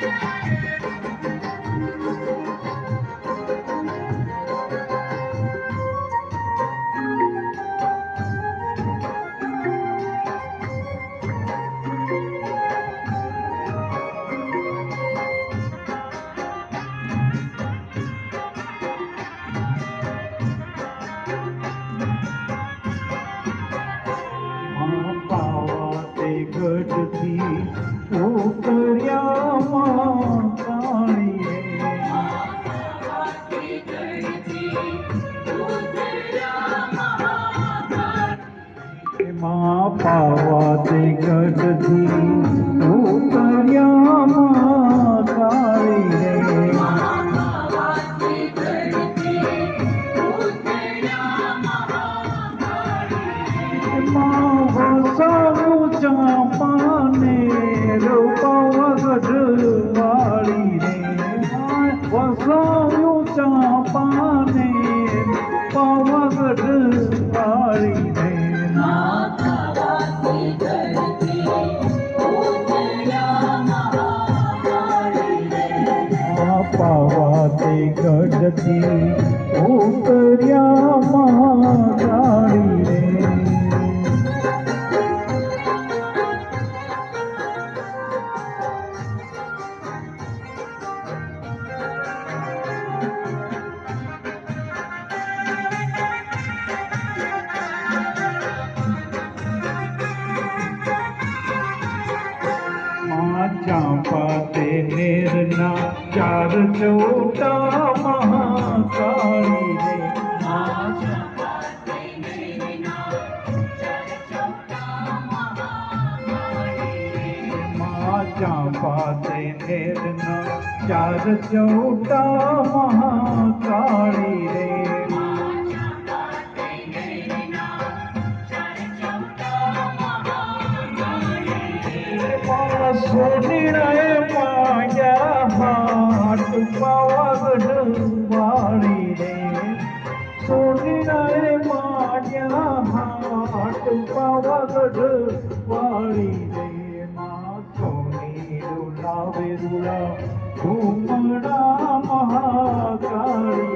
પાવા પાવા તે ગઢથી ઉતર્યામાં વસાવું ચાંપાને પાવગઢ વાળી રે પાવા તે ગઢથી ઉતર્યા ते निर्णा चार चौटा महाकाली रे पाते निर्णा चार चौटा महाकाली रे ચોટા મહાકાળી રે સોનીડાએ માયા હાટ પાવાગઢ વાળી રે સોનીડાએ માયા હાટ પાવાગઢ વાળી રે માં સોની રૂલાવે રૂલા ઘૂમડા મહાકાળી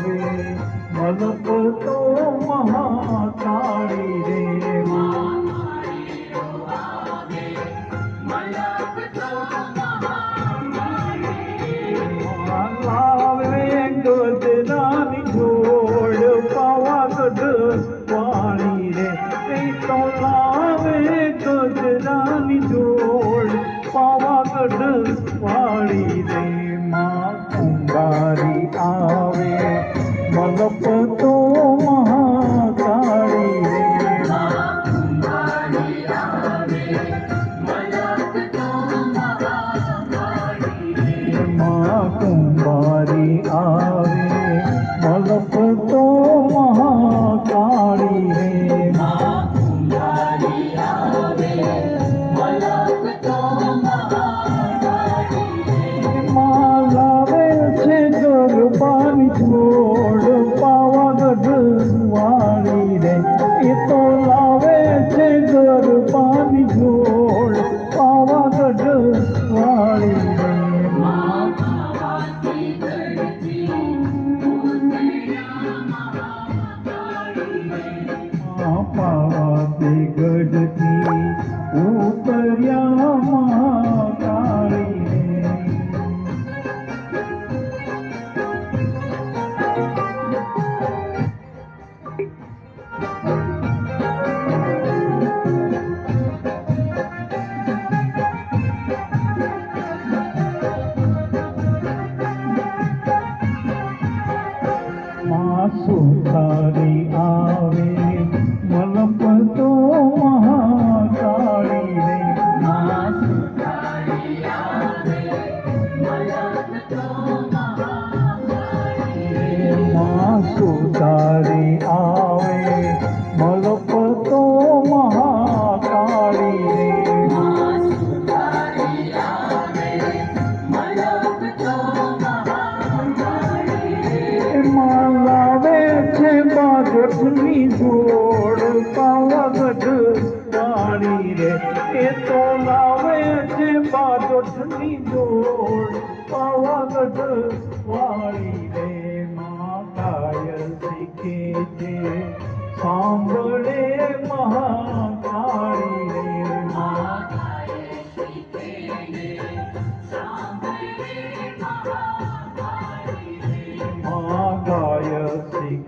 આવે મન તો મહાકાળી રે. મા કર્યા મહાકાળી હાથની જોડ પાવાગઢ પાણી રે. એ તો લાવે છે બાજોઠની જોડ પાવાગઢ વાળી રે.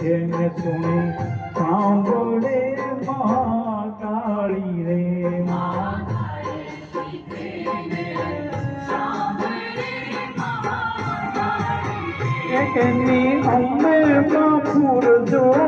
એને તુણે સાંભળે મહાકાળી રે એની ઉંમર કાપુર જો